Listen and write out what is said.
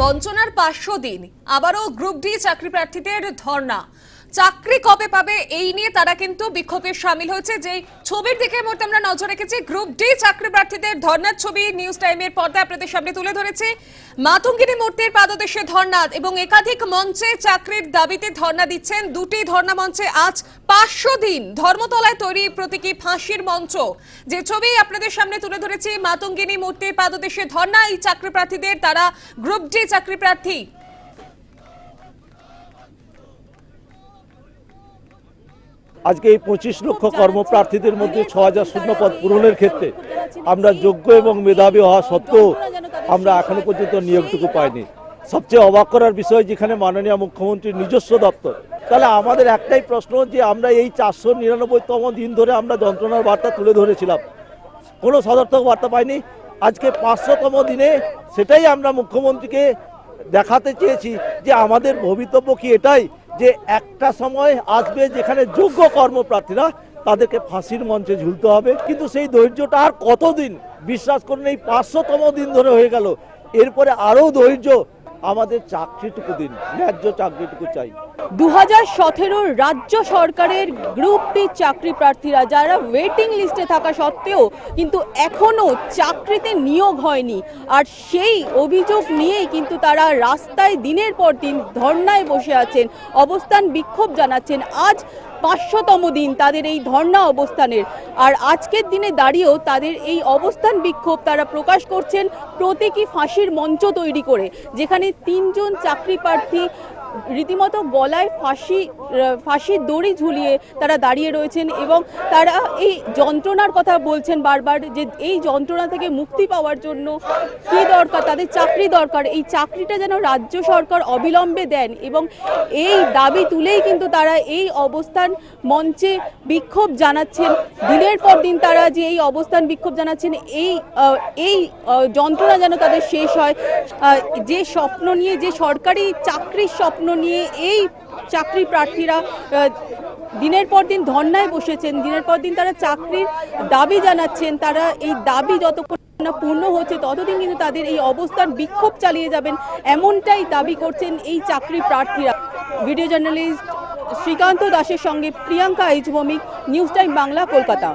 বঞ্চনার পাঁচশো দিন। আবারও গ্রুপ ডি চাকরি প্রার্থীদের ধর্ণা। চাকরি কবে পাবে এই নিয়ে তারা কিন্তু বিক্ষোভে সামিল হয়েছে। যে ছবির দিকে মুহূর্তে আমরা নজর রেখেছি, গ্রুপ ডি চাকরি প্রার্থীদের ধর্নার ছবি নিউজ টাইমের পর্দায় আপনাদের সামনে তুলে ধরেছে। মাতঙ্গিনী মূর্তির পাদদেশে ধর্না এবং একাধিক মঞ্চে চাকরির দাবিতে ধর্না দিচ্ছেন দুটি ধর্না মঞ্চে আজ পাঁচশো দিন ধর্মতলায় তৈরি প্রতীকী ফাঁসির মঞ্চ। যে ছবি আপনাদের সামনে তুলে ধরেছি, মাতঙ্গিনী মূর্তির পাদদেশে ধর্না এই চাকরি প্রার্থীদের, তারা গ্রুপ ডি চাকরি প্রার্থী। আজকে এই পঁচিশ লক্ষ কর্মপ্রার্থীদের মধ্যে ছ হাজার শূন্য পদ পূরণের ক্ষেত্রে আমরা যোগ্য এবং মেধাবী হওয়া সত্ত্বেও আমরা এখনও পর্যন্ত নিয়োগটুকু পাইনি। সবচেয়ে অবাক করার বিষয় যেখানে মাননীয় মুখ্যমন্ত্রীর নিজস্ব দপ্তর। তাহলে আমাদের একটাই প্রশ্ন যে আমরা এই চারশো নিরানব্বইতম দিন ধরে আমরা যন্ত্রণার বার্তা তুলে ধরেছিলাম। কোনো সদর্থক বার্তা পাইনি। আজকে পাঁচশোতম দিনে সেটাই আমরা মুখ্যমন্ত্রীকে দেখাতে চেয়েছি যে আমাদের ভবিতব্য কি এটাই? যে একটা সময় আসবে যেখানে যোগ্য কর্মপ্রার্থীরা তাদেরকে ফাঁসির মঞ্চে ঝুলতে হবে। কিন্তু সেই ধৈর্যটা আর কতদিন? বিশ্বাস করুন, এই পাঁচশোতম দিন ধরে হয়ে গেল। এরপরে আরও ধৈর্য আমাদের চাকরিটুকু দিন, ন্যায্য চাকরিটুকু চাই। দু হাজার রাজ্য সরকারের গ্রুপ ডি চাকরি প্রার্থীরা যারা ওয়েটিং লিস্টে থাকা সত্ত্বেও কিন্তু এখনও চাকরিতে নিয়োগ হয়নি। আর সেই অভিযোগ নিয়েই কিন্তু তারা রাস্তায় দিনের পর দিন ধর্নায় বসে আছেন। অবস্থান বিক্ষোভ জানাচ্ছেন। আজ পাঁচশোতম দিন তাদের এই ধর্ণা অবস্থানের। আর আজকের দিনে দাঁড়িয়েও তাদের এই অবস্থান বিক্ষোভ তারা প্রকাশ করছেন প্রতীকী ফাঁসির মঞ্চ তৈরি করে, যেখানে তিনজন চাকরি প্রার্থী রীতিমতো গলায় ফাঁসি, ফাঁসির দড়ি ঝুলিয়ে তারা দাঁড়িয়ে রয়েছেন এবং তারা এই যন্ত্রণার কথা বলছেন বারবার যে এই যন্ত্রণা থেকে মুক্তি পাওয়ার জন্য কী দরকার, তাদের চাকরি দরকার। এই চাকরিটা যেন রাজ্য সরকার অবিলম্বে দেন এবং এই দাবি তুলেই কিন্তু তারা এই অবস্থান মঞ্চে বিক্ষোভ জানাচ্ছেন। দিনের পর দিন তারা যে এই অবস্থান বিক্ষোভ জানাচ্ছেন, এই এই যন্ত্রণা যেন তাদের শেষ হয়। যে স্বপ্ন নিয়ে, যে সরকারি চাকরির স্বপ্ন নিয়ে এই চাকরি প্রার্থীরা দিনের পর দিন ধর্নায় বসেছেন, দিনের পর দিন তারা চাকরির দাবি জানাচ্ছেন, তারা এই দাবি যতক্ষণ না পূর্ণ হচ্ছে ততদিন কিন্তু তাদের এই অবস্থান বিক্ষোভ চালিয়ে যাবেন, এমনটাই দাবি করছেন এই চাকরি প্রার্থীরা। ভিডিও জার্নালিস্ট শ্রীকান্ত দাসের সঙ্গে Priyanka H news time Bangla, Kolkata.